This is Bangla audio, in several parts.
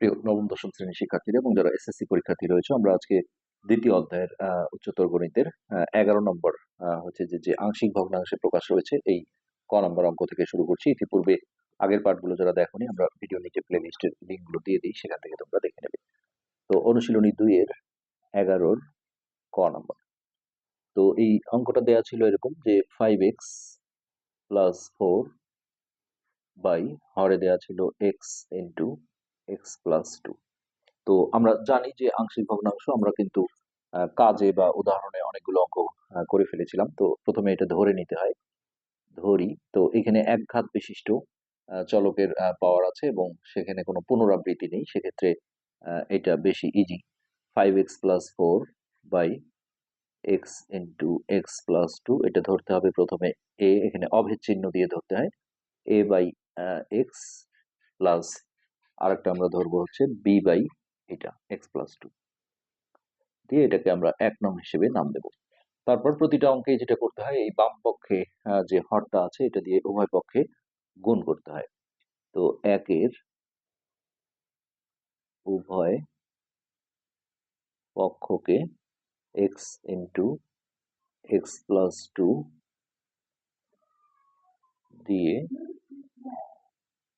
প্রিয় নবম, দশম শ্রেণির শিক্ষার্থীরা এবং যারা এসএসসি পরীক্ষার্থী রয়েছে, আমরা আজকে দ্বিতীয় অধ্যায়ের উচ্চতর গণিতের এগারো নম্বর হচ্ছে যে যে আংশিক ভগ্নাংশে প্রকাশ রয়েছে, এই ক নম্বর অঙ্ক থেকে শুরু করছি। ইতিপূর্বে আগের পাঠগুলো যারা দেখোনি, আমরা ভিডিও নিচে প্লে লিস্টের লিঙ্কগুলো দিয়ে দিই, সেখান থেকে তোমরা দেখে নেবে। তো অনুশীলনী দুই এর এগারোর ক নম্বর। তো এই অঙ্কটা দেওয়া ছিল এরকম যে five x plus four by হরে দেওয়া ছিল x into x plus two তো আমরা জানি যে আংশিক ভগ্নাংশ আমরা কিন্তু কাজে বা উদাহরণে অনেকগুলো অঙ্ক করে ফেলেছিলাম। তো প্রথমে এটা ধরে নিতে হয়। ধরি, তো এখানে এক ঘাত বিশিষ্ট চলকের পাওয়ার আছে এবং সেখানে কোনো পুনরাবৃত্তি নেই। সেক্ষেত্রে এটা বেশি easy five x plus four by x into x plus two এটা ধরতে হবে প্রথমে এ এখানে অভেদ চিহ্ন দিয়ে ধরতে হয়। এ বাই এক্স প্লাস আরেকটা আমরা ধরবো হচ্ছে বি বাই এটা এক্স প্লাস টু দিয়ে এটাকে আমরা এক নং হিসেবে নাম দেব। তারপর প্রতিটা অঙ্কে যেটা করতে হয়, এই বাম পক্ষে যে হরটা আছে, এটা দিয়ে উভয় পক্ষে গুণ করতে হয়। তো একের উভয় পক্ষকে x into x plus two দিয়ে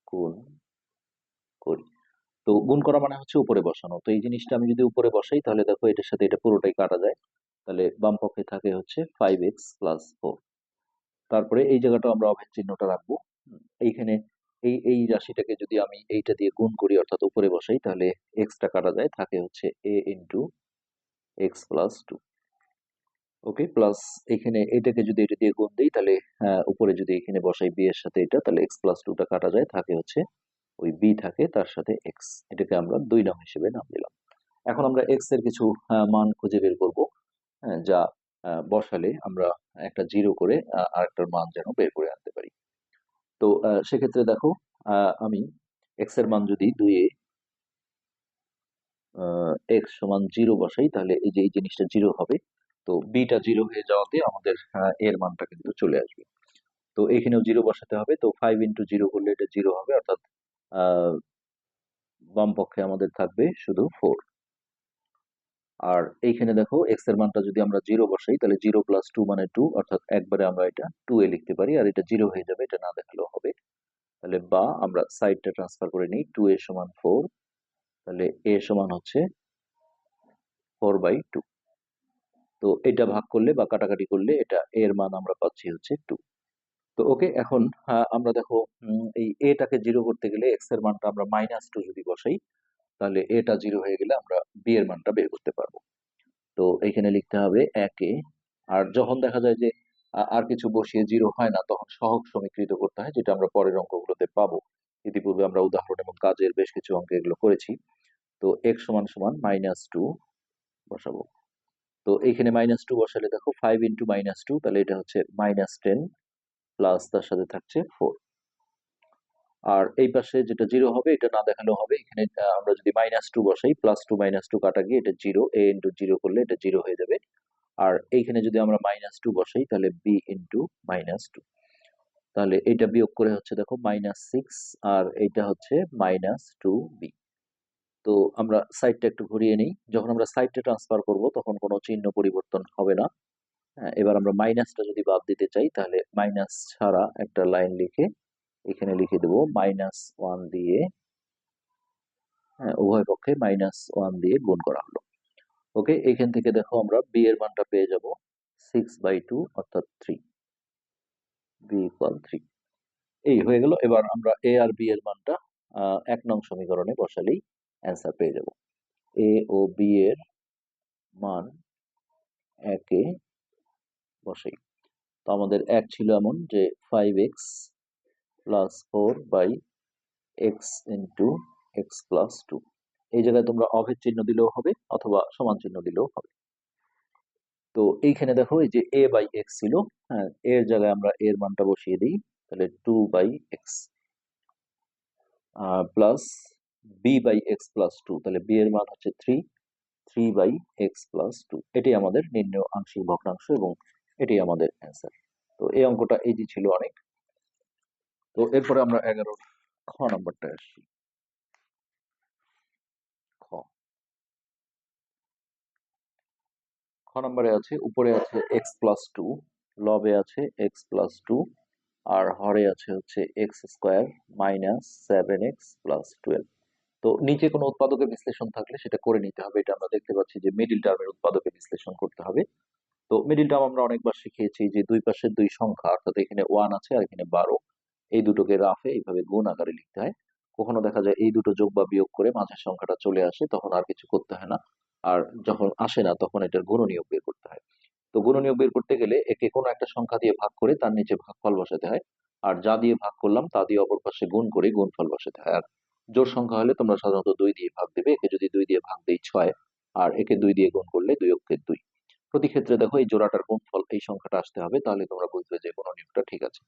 গুণ করি। তো গুণ করা মানে হচ্ছে উপরে বসানো। তো এই জিনিসটা আমি যদি উপরে বসাই, তাহলে দেখো এটার সাথে এটা পুরোটাই কাটা যায়। তাহলে বাম পক্ষে থাকে হচ্ছে ফাইভ এক্স প্লাস ফোর তারপরে এই জায়গাটা আমরা অভেদ চিহ্নটা রাখব। এইখানে এই এই রাশিটাকে যদি আমি এইটা দিয়ে গুণ করি, অর্থাৎ উপরে বসাই, তাহলে এক্সটা কাটা যায়, থাকে হচ্ছে A into x plus two okay plus এখানে এটাকে যদি এটা দিয়ে গুণ দিই, তাহলে উপরে যদি এখানে বসাই বি এর সাথে এটা, তাহলে এক্স প্লাস টুটা কাটা যায়, থাকে হচ্ছে ওই বি থাকে তার সাথে এক্স এটাকে আমরা দুই নাম হিসেবে নাম দিলাম। এখন আমরা এক্সের কিছু মান খুঁজে বের করব যা বসালে আমরা একটা জিরো করে আহ, আরেকটার মান যেন বের করে আনতে পারি। তো সেক্ষেত্রে দেখো আমি এক্সের মান যদি দুইয়ে এক্স সমান জিরো বসাই তাহলে এই যে এই জিনিসটা জিরো হবে তো বিটা জিরো হয়ে যাওয়াতে আমাদের এর মানটা কিন্তু চলে আসবে। তো এখানেও জিরো বসাতে হবে তো ফাইভ ইন্টু জিরো করলে এটা জিরো হবে অর্থাৎ বাম পক্ষে আমাদের থাকবে শুধু ফোর আর এইখানে দেখো এক্সের মানটা যদি আমরা জিরো বসাই, তাহলে জিরো প্লাস টু মানে টু অর্থাৎ একবারে আমরা এটা টু এ লিখতে পারি, আর এটা জিরো হয়ে যাবে, এটা না দেখালেও হবে। তাহলে বা আমরা সাইডটা ট্রান্সফার করে নিই টু এ সমান ফোর তাহলে এ সমান হচ্ছে ফোর বাই টু তো এটা ভাগ করলে বা কাটাকাটি করলে এটা এর মান আমরা পাচ্ছি হচ্ছে টু তো ওকে এখন আমরা দেখো এই এটাকে জিরো করতে গেলে এক্সের মানটা আমরা মাইনাস টু যদি বসাই, তাহলে এটা জিরো হয়ে গেলে আমরা বি এর মানটা বের করতে পারব। তো এখানে লিখতে হবে একে, আর যখন দেখা যায় যে আর কিছু বসিয়ে জিরো হয় না, তখন সহগ সমীকৃত করতে হয়, যেটা আমরা পরের অঙ্কগুলোতে পাবো। ইতিপূর্বে আমরা উদাহরণ এবং কাজের বেশ কিছু অঙ্ক এগুলো করেছি। তো এক সমান সমান মাইনাস টু বসাবো। তো এখানে মাইনাস টু বসালে দেখো ফাইভ ইন্টু মাইনাস টু তাহলে এটা হচ্ছে মাইনাস টেন প্লাস তার সাথে থাকছে ফোর আর এই পাশে যেটা জিরো হবে, এটা না দেখালেও হবে। এখানে আমরা যদি মাইনাস টু বসাই প্লাস টু মাইনাস টু কাটা গিয়ে এটা জিরো এ ইন্টু জিরো করলে এটা জিরো হয়ে যাবে। আর এইখানে যদি আমরা মাইনাস টু বসাই, তাহলে বি ইন্টু মাইনাস টু তাহলে এটা বিয়োগ করে হচ্ছে দেখো মাইনাস সিক্স আর এইটা হচ্ছে মাইনাস টু বি তো আমরা সাইডটা একটু ঘুরিয়ে নিই। যখন আমরা সাইডটা ট্রান্সফার করব, তখন কোনো চিহ্ন পরিবর্তন হবে না। এবার আমরা মাইনাসটা যদি বাদ দিতে চাই, তাহলে মাইনাস ছাড়া একটা লাইন লিখে এখানে লিখে দেবো মাইনাস ওয়ান দিয়ে হ্যাঁ উভয় পক্ষে মাইনাস ওয়ান দিয়ে গুণ করা হলো। ওকে এখান থেকে দেখো আমরা বি এর মানটা পেয়ে যাব সিক্স বাই টু অর্থাৎ থ্রি বি ইকুয়াল থ্রি এই হয়ে গেল, এবার আমরা এ আর বি এর মানটা এক নং সমীকরণে বসালেই অ্যান্সার পেয়ে যাব। এ ও বি এর মান একে বসাই। তো আমাদের এক ছিল এমন যে five x plus four by x into x plus two এই জায়গায় তোমরা অভেদ চিহ্ন দিলেও হবে অথবা সমান চিহ্ন দিলেও হবে। তো এইখানে দেখো এই যে এ বাই এক্স ছিল হ্যাঁ এর জায়গায় আমরা এর মানটা বসিয়ে দিই, তাহলে two by x plus B by x plus two তাহলে বি এর মান হচ্ছে three three by x plus two এটি আমাদের নির্ণয় আংশিক ভগ্নাংশ এবং এটি আমাদের অ্যান্সার তো এই অঙ্কটা এই যে ছিল অনেক। তো এরপরে আমরা এগারো খ নম্বরটা আসছি। খ। খ নম্বরে আছে, উপরে আছে এক্স প্লাস টু লবে আছে এক্স প্লাস টু আর হরে আছে হচ্ছে x square minus seven x plus twelve তো নিচে কোনো উৎপাদকের বিশ্লেষণ থাকলে সেটা করে নিতে হবে। এটা আমরা দেখতে পাচ্ছি যে মিডিল টার্মের উৎপাদকের বিশ্লেষণ করতে হবে। তো মিডিল টার্ম আমরা অনেকবার শিখিয়েছি যে দুই পাশের দুই সংখ্যা, অর্থাৎ এখানে ওয়ান আছে আর এখানে বারো, এই দুটোকে রাফে এইভাবে গুণ আকারে লিখতে হয়। কখনো দেখা যায় এই দুটো যোগ বা বিয়োগ করে মাঝের সংখ্যাটা চলে আসে, তখন আর কিছু করতে হয় না। আর যখন আসে না, তখন এটার গুণনীয়ক বের করতে হয়। তো গুণনীয়ক বের করতে গেলে একে কোনো একটা সংখ্যা দিয়ে ভাগ করে তার নিচে ভাগফল বসাতে হয়। আর যা দিয়ে ভাগ করলাম, তা দিয়ে অপর পাশে গুণ করে গুণফল বসাতে হয়। আর জোর সংখ্যা হলে তোমরা সাধারণত দুই দিয়ে ভাগ দেবে, একে যদি দুই দিয়ে ভাগ দেই ছয়, আর একে দুই দিয়ে গুণ করলে দুই অক্ষের দুই। প্রতি ক্ষেত্রে দেখো এই জোড়াটার গুণফল, এই সংখ্যাটা আসতে হবে, তাহলে তোমরা বুঝবে যে কোনো নিয়মটা ঠিক আছে।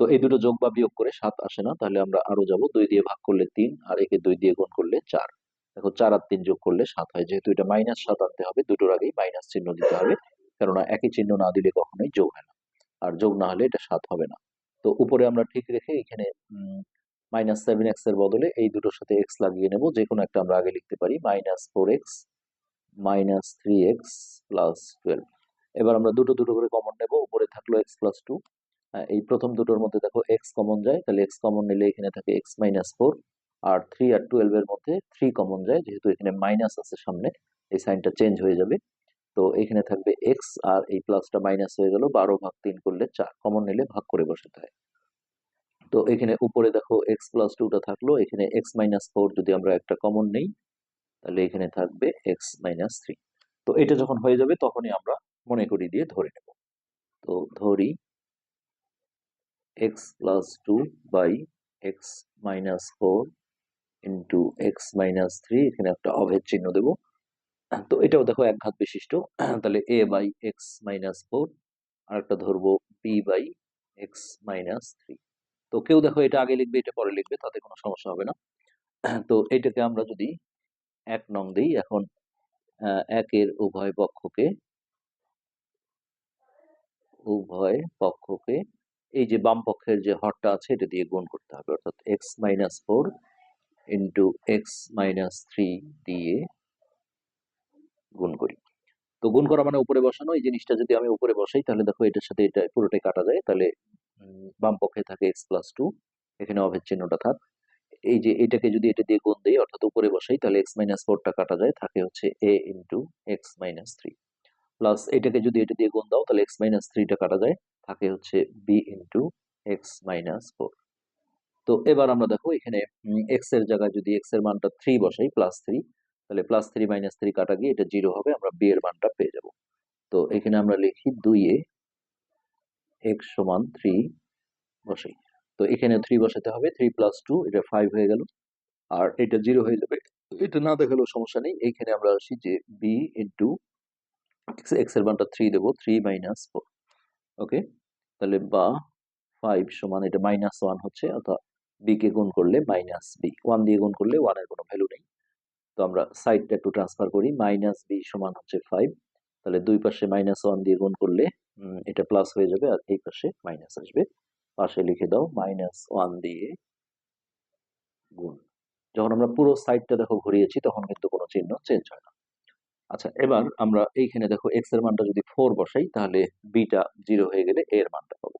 তো এই দুটো যোগ বা বিয়োগ করে সাত আসে না, তাহলে আমরা আরও যাব, দুই দিয়ে ভাগ করলে তিন আর একে দুই দিয়ে গুণ করলে চার। দেখো চার আর তিন যোগ করলে সাত হয়, যেহেতু এটা মাইনাস সাত আনতে হবে, দুটোর আগেই মাইনাস চিহ্ন দিতে হবে, কেননা একই চিহ্ন না দিলে কখনোই যোগ হয় না, আর যোগ না হলে এটা সাত হবে না। তো উপরে আমরা ঠিক রেখে এখানে মাইনাস সেভেন এক্সের বদলে এই দুটোর সাথে এক্স লাগিয়ে নেব যে কোনো একটা আমরা আগে লিখতে পারি minus four x minus three x plus twelve এবার আমরা দুটো দুটো করে কমন নেব, উপরে থাকল এক্স প্লাস টু এই প্রথম দুটোর মধ্যে দেখো এক্স কমন যায়, তাহলে এক্স কমন নিলে এখানে থাকে এক্স মাইনাস ফোর আর থ্রি আর টুয়েলভ এর মধ্যে থ্রি কমন যায়, যেহেতু এখানে মাইনাস আছে সামনে, এই সাইনটা চেঞ্জ হয়ে যাবে। তো এখানে থাকবে এক্স আর এই প্লাসটা মাইনাস হয়ে গেল, বারো ভাগ তিন করলে চার কমন নিলে ভাগ করে বসাতে হয়। তো এখানে উপরে দেখো এক্স প্লাস টুটা থাকল, এখানে এক্স মাইনাস ফোর যদি আমরা একটা কমন নেই তাহলে এখানে থাকবে এক্স মাইনাস থ্রি তো এটা যখন হয়ে যাবে তখনই আমরা মনে করি দিয়ে ধরে নেব। তো ধরি x plus two by x minus four into x minus three এখানে একটা অভেদ চিহ্ন দেব। তো এটাও দেখো এক ঘাত বিশিষ্ট। তাহলে A by x minus four আর একটা ধরবো B by x minus three তো কেউ দেখো এটা আগে লিখবে, এটা পরে লিখবে, তাতে কোনো সমস্যা হবে না। তো এটাকে আমরা যদি এক নং দিই এখন একের উভয় পক্ষকে উভয় পক্ষকে, এই যে বাম পক্ষের যে হরটা আছে এটা দিয়ে গুণ করতে হবে, অর্থাৎ x minus four into x minus three দিয়ে গুণ করি। তো গুণ করা মানে উপরে বসানো, এই জিনিসটা যদি আমি উপরে বসাই তাহলে দেখো এটার সাথে এটা পুরোটাই কাটা যায়, তাহলে বাম পক্ষে থাকে এক্স প্লাস টু এখানে অভেদ চিহ্নটা থাক। এই যে এটাকে যদি এটা দিয়ে গুণ দেই, অর্থাৎ উপরে বসাই, তাহলে এক্স মাইনাস ফোরটা কাটা যায়, থাকে হচ্ছে A into x minus three plus এটাকে যদি এটা দিয়ে গুণ দাও, তাহলে এক্স মাইনাস থ্রিটা কাটা যায়, থাকে হচ্ছে B into x minus four তো এবার আমরা দেখো এখানে এক্সের জায়গায় যদি এক্সের মানটা থ্রি বসাই প্লাস থ্রি তাহলে প্লাস থ্রি মাইনাস থ্রি কাটা গিয়ে এটা জিরো হবে, আমরা বি এর মানটা পেয়ে যাব। তো এখানে আমরা লিখি দুই এ এক্স সমান থ্রি বসাই। তো এখানে থ্রি বসাতে হবে থ্রি প্লাস টু এটা ফাইভ হয়ে গেল। আর এটা জিরো হয়ে যাবে। এটা না দেখালেও সমস্যা নেই। এইখানে আমরা আসি যে বি ইন্টু এক্সের মানটা থ্রি দেবো থ্রি মাইনাস ফোর ওকে তাহলে বা ফাইভ সমান এটা মাইনাস ওয়ান হচ্ছে, অর্থাৎ বি কে গুণ করলে মাইনাস বি ওয়ান দিয়ে গুণ করলে ওয়ানের কোনো ভ্যালু নেই। তো আমরা সাইডটা একটু ট্রান্সফার করি মাইনাস বি সমান হচ্ছে ফাইভ তাহলে দুই পাশে মাইনাস ওয়ান দিয়ে গুণ করলে এটা প্লাস হয়ে যাবে আর এই পাশে মাইনাস আসবে। পাশে লিখে দাও মাইনাস ওয়ান দিয়ে গুণ। যখন আমরা পুরো সাইডটা দেখো ঘুরিয়েছি, তখন কিন্তু কোনো চিহ্ন চেঞ্জ হয় না। আচ্ছা এবার আমরা এইখানে দেখো এক্সের মানটা যদি ফোর বসাই, তাহলে বিটা জিরো হয়ে গেলে এর মানটা পাবো।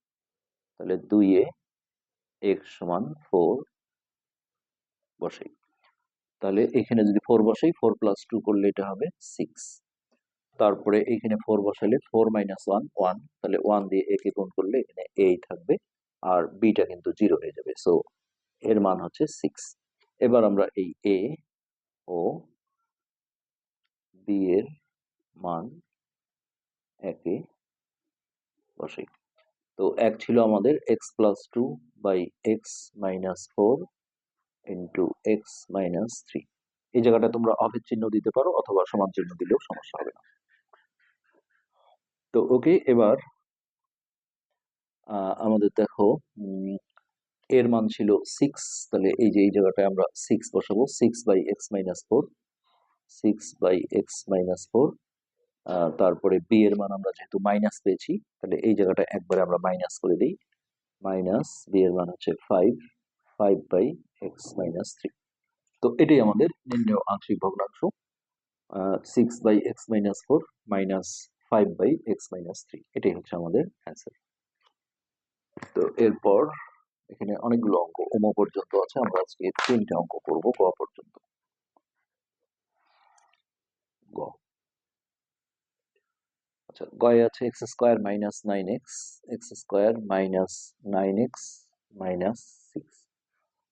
তাহলে দুই এ এক্স সমান ফোর বসাই। তাহলে এখানে যদি ফোর বসাই ফোর প্লাস টু করলে এটা হবে সিক্স তারপরে এইখানে ফোর বসালে ফোর মাইনাস ওয়ান ওয়ান তাহলে ওয়ান দিয়ে একে গুণ করলে এখানে এই থাকবে। আর বিটা কিন্তু জিরো হয়ে যাবে। সো এর মান হচ্ছে সিক্স এবার আমরা এই এ ও বি এর মান একে বসাই। তো এক ছিল আমাদের x plus two by x minus four into x minus three এই জায়গাটা তোমরা অভেদ চিহ্ন দিতে পারো অথবা সমান চিহ্ন দিলেও সমস্যা হবে না। তো ওকে এবার আমাদের দেখো এর মান ছিল সিক্স তাহলে এই যে, এই জায়গাটায় আমরা সিক্স বসাবো six by x minus four six by x minus four তারপরে বি এর মান আমরা যেহেতু মাইনাস পেয়েছি, তাহলে এই জায়গাটা একবারে আমরা মাইনাস করে দিই মাইনাস বি এর মান হচ্ছে five five by x minus three তো এটাই আমাদের নির্ণয় আংশিক ভগ্নাংশ six by x minus four minus five by x minus three এটাই হচ্ছে আমাদের অ্যান্সার তো এরপর এখানে অনেকগুলো অঙ্ক ওমো পর্যন্ত আছে। আমরা আজকে তিনটে অঙ্ক করব গ পর্যন্ত। গ। আচ্ছা গয়ে আছে x square minus nine x x square minus nine x minus six.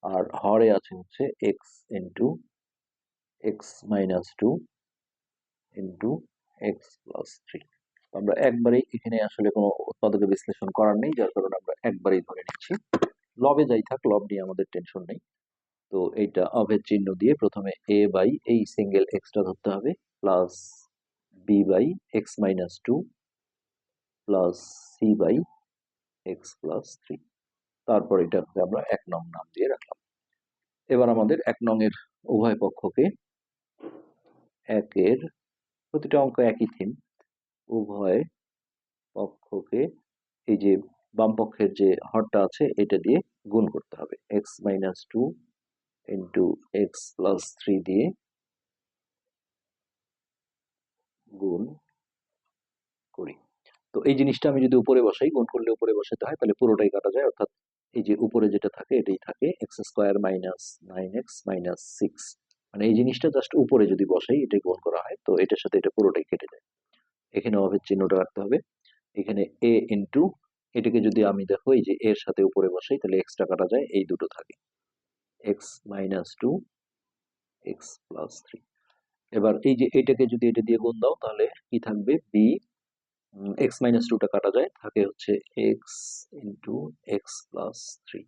আর হরে আছে হচ্ছে x into x minus two into x plus three. আমরা একবারেই এখানে আসলে কোনো উৎপাদকে বিশ্লেষণ করার নেই, যার কারণে আমরা একবারেই ধরে নিচ্ছি। লবে যাই থাক, লব নিয়ে আমাদের টেনশন নেই। তো এইটা অভেদ চিহ্ন দিয়ে প্রথমে এ বাই এই সিঙ্গেল এক্সটা ধরতে হবে plus B by x minus two plus C by x plus three তারপর এটাকে আমরা এক নং নাম দিয়ে রাখলাম। এবার আমাদের এক নং এর উভয় পক্ষকে একের প্রতিটা অঙ্ক একই থিম উভয় পক্ষকে এই যে বাম পক্ষের যে হরটা আছে, এটা দিয়ে গুণ করতে হবে। X minus two into x plus three দিয়ে গুণ করি। তো এই জিনিসটা আমি যদি উপরে বসাই, গুণ করলে উপরে বসাতে হয়, তাহলে পুরোটাই কাটা যায়। অর্থাৎ এই যে উপরে যেটা থাকে, এটাই থাকে। X square minus nine x minus six মানে এই জিনিসটা জাস্ট উপরে যদি বসাই, এটাই গুণ করা হয়, তো এটার সাথে এটা পুরোটাই কেটে যায়। এখানে অভেদ চিহ্নটা রাখতে হবে। এখানে এ ইন্টু এটাকে যদি আমি দেখো, এই যে এর সাথে উপরে বসাই, তাহলে এক্সটা কাটা যায়, এই দুটো থাকে। X minus two x plus three এবার এই যে এটাকে যদি এটা দিয়ে গুণ দাও, তাহলে কি থাকবে? বি এক্স মাইনাস টুটা কাটা যায়, থাকে হচ্ছে x into x plus three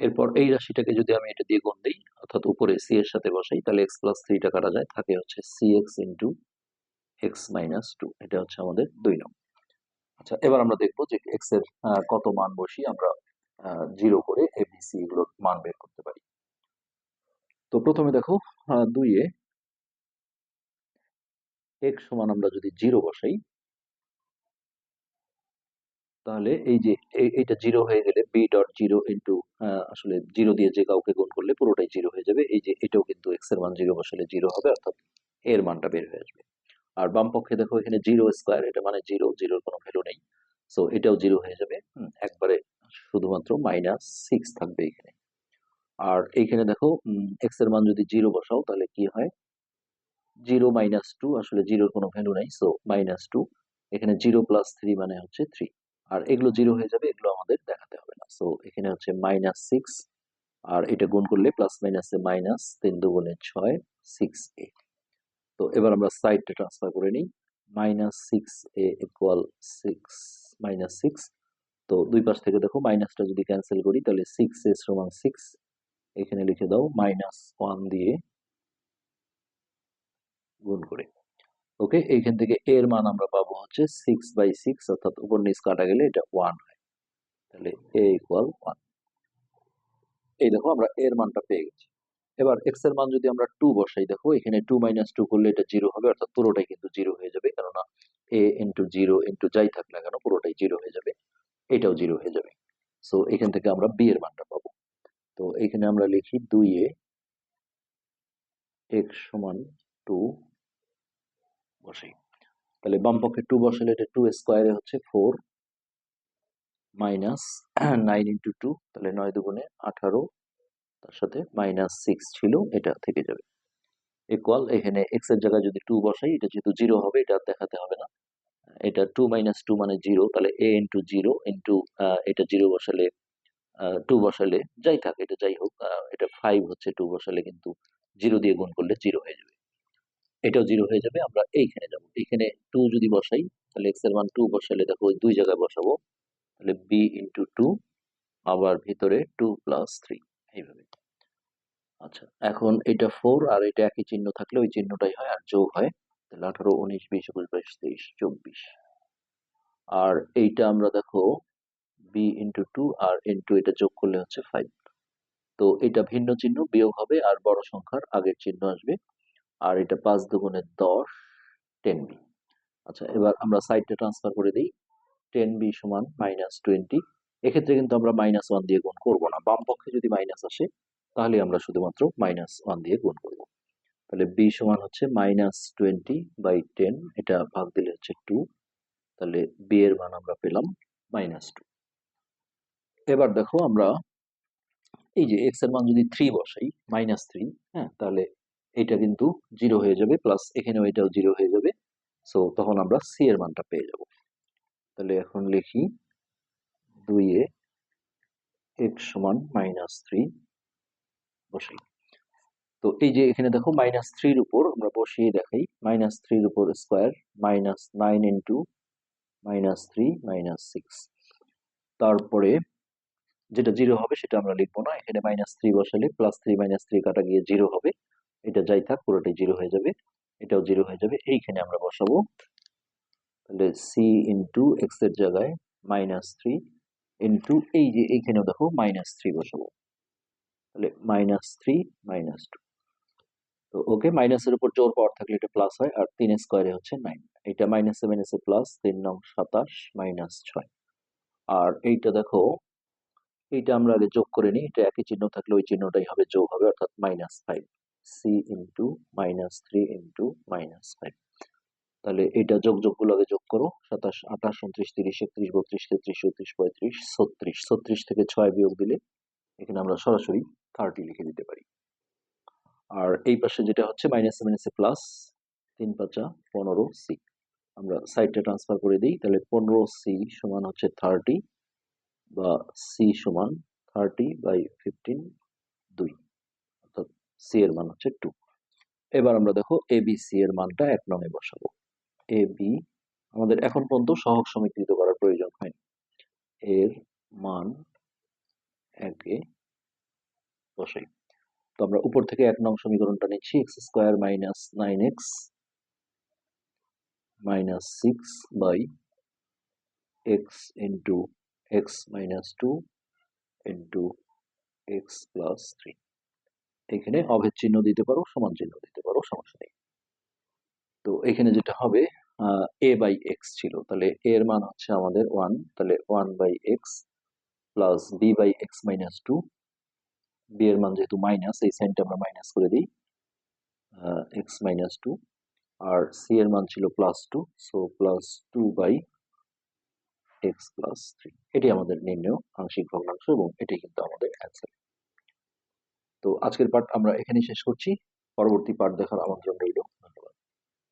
এরপর এই রাশিটাকে যদি আমি এটা দিয়ে গুণ দিই, অর্থাৎ উপরে সি এর সাথে বসাই, তাহলে এক্স প্লাস থ্রিটা কাটা যায়, থাকে হচ্ছে C x into x minus two এটা হচ্ছে আমাদের দুই নং আচ্ছা এবার আমরা দেখব যে এক্সের কত মান বসি আমরা জিরো করে এবিসি এগুলোর মান বের করতে পারি। তো প্রথমে দেখো দুইয়ে এক্স সমান আমরা যদি জিরো বসাই, তাহলে এই যে এ- এইটা জিরো হয়ে গেলে বি ডট জিরো ইন্টু আসলে জিরো দিয়ে যে কাউকে গুণ করলে পুরোটাই জিরো হয়ে যাবে। এই যে এটাও কিন্তু এক্সের মান জিরো বসালে জিরো হবে, অর্থাৎ এর মানটা বের হয়ে আসবে। আর বাম পক্ষে দেখো এখানে জিরো স্কোয়ার এটা মানে জিরো জিরোর কোনো ভ্যালু নেই। সো এটাও জিরো হয়ে যাবে। একবারে শুধুমাত্র মাইনাস সিক্স থাকবে এখানে। আর এইখানে দেখো এক্সের মান যদি জিরো বসাও, তাহলে কি হয়? জিরো মাইনাস টু আসলে জিরোর কোনো ভ্যালু নাই। সো মাইনাস টু এখানে জিরো প্লাস থ্রি মানে হচ্ছে থ্রি আর এগুলো জিরো হয়ে যাবে, এগুলো আমাদের দেখাতে হবে না। সো এখানে হচ্ছে মাইনাস সিক্স আর এটা গুণ করলে প্লাস মাইনাসে মাইনাস তিন দুগুণে ছয় সিক্স এ তো এবার আমরা সাইডটা ট্রান্সফার করে নিই। Minus six A equal six minus six তো দুই পাশ থেকে দেখো মাইনাসটা যদি ক্যান্সেল করি, তাহলে সিক্স এ সমান সিক্স এখানে লিখে দাও মাইনাস ওয়ান দিয়ে গুণ করে। ওকে এইখান থেকে এর মান আমরা পাবো হচ্ছে সিক্স বাই সিক্স অর্থাৎ উপর নিচ কাটা গেলে এটা ওয়ান হয়। তাহলে এ ইকুয়াল ওয়ান এই দেখো আমরা এর মানটা পেয়ে গেছি। এবার এক্সের মান যদি আমরা টু বসাই, দেখো এখানে টু মাইনাস টু করলে এটা জিরো হবে, অর্থাৎ পুরোটাই কিন্তু জিরো হয়ে যাবে, কেননা এ ইন্টু জিরো ইন্টু যাই থাক না কেন, পুরোটাই জিরো হয়ে যাবে, এটাও জিরো হয়ে যাবে। সো এখান থেকে আমরা বি এর মানটা পাবো। তো, এখানে আমরা লিখি দুই এ এক্স সমান টু বসাই। তাহলে বাম পক্ষে টু বসালে এটা টু স্কোয়ারে হচ্ছে four minus nine into two তাহলে নয় দুগুণে আঠারো তার সাথে মাইনাস সিক্স ছিল, এটা থেকে যাবে। ইকুয়াল এখানে এক্সের জায়গায় যদি টু বসাই, এটা যেহেতু জিরো হবে, এটা দেখাতে হবে না। এটা টু মাইনাস টু মানে জিরো তাহলে এ ইন্টু জিরো ইন্টু এটা জিরো বসালে টু বসালে যাই থাকে, এটা যাই হোক এটা ফাইভ হচ্ছে টু বসালে কিন্তু জিরো দিয়ে গুণ করলে জিরো হয়ে যাবে। এটাও জিরো হয়ে যাবে, আমরা এইখানে যাব। এইখানে টু যদি বসাই, তাহলে এক্সের মান টু বসালে দেখো দুই জায়গায় বসাবো। তাহলে বি ইন্টু টু আবার ভিতরে টু প্লাস থ্রি এইভাবে আচ্ছা এখন এটা ফোর আর এটা একই চিহ্ন থাকলে ওই চিহ্নটাই হয় আর যোগ হয় তাহলে আঠারো, উনিশ, বিশ, একুশ, বাইশ, তেইশ, চব্বিশ। আর এইটা আমরা দেখো বি ইন্টু টু আর ইন্টু এটা যোগ করলে হচ্ছে ফাইভ তো এটা ভিন্ন চিহ্ন, বিয়োগ হবে আর বড় সংখ্যার আগের চিহ্ন আসবে। আর এটা পাঁচ দুগুণে দশ টেন বি আচ্ছা এবার আমরা সাইডটা ট্রান্সফার করে দিই। টেন বি সমান মাইনাস টোয়েন্টি এক্ষেত্রে কিন্তু আমরা মাইনাস ওয়ান দিয়ে গুণ করব না। বাম পক্ষে যদি মাইনাস আসে, তাহলে আমরা শুধুমাত্র মাইনাস ওয়ান দিয়ে গুণ করব। তাহলে বি সমান হচ্ছে মাইনাস টোয়েন্টি বাই টেন এটা ভাগ দিলে হচ্ছে টু তাহলে বি এর মান আমরা পেলাম মাইনাস টু এবার দেখো আমরা এই যে এক্সের মান যদি থ্রি বসাই মাইনাস থ্রি হ্যাঁ তাহলে এটা কিন্তু জিরো হয়ে যাবে প্লাস এখানেও এটাও জিরো হয়ে যাবে। সো তখন আমরা সি এর মানটা পেয়ে যাব। তাহলে এখন লিখি দুই এ এক্স সমান মাইনাস থ্রি বসাই। তো এই যে এখানে দেখো মাইনাস থ্রির উপর আমরা বসিয়ে দেখাই। মাইনাস থ্রির উপর square minus nine into minus three minus six তারপরে যেটা জিরো হবে সেটা আমরা লিখব না। এখানে মাইনাস থ্রি বসালে প্লাস থ্রি মাইনাস থ্রি কাটা গিয়ে জিরো হবে। এটা যাই থাক, পুরোটাই জিরো হয়ে যাবে। এটাও জিরো হয়ে যাবে। এইখানে আমরা বসাবো। তাহলে সি ইন্টু এক্সের জায়গায় মাইনাস থ্রি ইন্টু এই যে এইখানেও দেখো মাইনাস থ্রি বসাবো তাহলে মাইনাস থ্রি মাইনাস টু তো ওকে মাইনাসের উপর জোর পাওয়ার থাকলে এটা প্লাস হয়, আর তিন স্কোয়ারে হচ্ছে নাইন এটা মাইনাস সেভেন এসে প্লাস তিন নং সাতাশ মাইনাস ছয়. আর এইটা দেখো, এইটা আমরা আগে যোগ করে নিই, এটা একই চিহ্ন থাকলে ওই চিহ্নটাই হবে, যোগ হবে, অর্থাৎ minus five C into minus three into minus five তাহলে এটা যোগ আগে যোগ করো। সাতাশ, আঠাশ, উনত্রিশ, তিরিশ, একত্রিশ, বত্রিশ, তেত্রিশ, চৌত্রিশ, পঁয়ত্রিশ, ছত্রিশ। ছত্রিশ থেকে ছয় বিয়োগ দিলে এখানে আমরা সরাসরি থার্টি লিখে দিতে পারি। আর এই পাশে যেটা হচ্ছে মাইনাস এসে প্লাস তিন পাঁচা পনেরো সি আমরা সাইডটা ট্রান্সফার করে দিই, তাহলে পনেরো সি সমান হচ্ছে থার্টি বা সি সমান থার্টি বাই ফিফটিন দুই। অর্থাৎ সি এর মান হচ্ছে টু এবার আমরা দেখো এ বি সি এর মানটা এক নঙে বসাবো। এ বি আমাদের এখন পর্যন্ত সহগ সমীকৃত করার প্রয়োজন হয়নি। এর মান একে বসাই। তো আমরা উপর থেকে এক নং সমীকরণটা নিচ্ছি x square minus nine x minus six by x into x minus two into x plus three এখানে অভেদ চিহ্ন দিতে পারো, সমান চিহ্ন দিতে পারো, সমস্যা নেই। তো এখানে যেটা হবে এ বাই এক্স ছিল। তাহলে এর মান হচ্ছে আমাদের ওয়ান তাহলে one by x plus B by x minus two B এর মান যেহেতু মাইনাস এই সাইনটা আমরা মাইনাস করে দিই এক্স মাইনাস টু আর সি এর মান ছিল plus two so plus two by x plus three এটি আমাদের নির্ণয় আংশিক ভগ্নাংশ এবং এটি কিন্তু আমাদের অ্যান্সার তো আজকের পার্ট আমরা এখানেই শেষ করছি। পরবর্তী পার্ট দেখার আমন্ত্রণ রইল।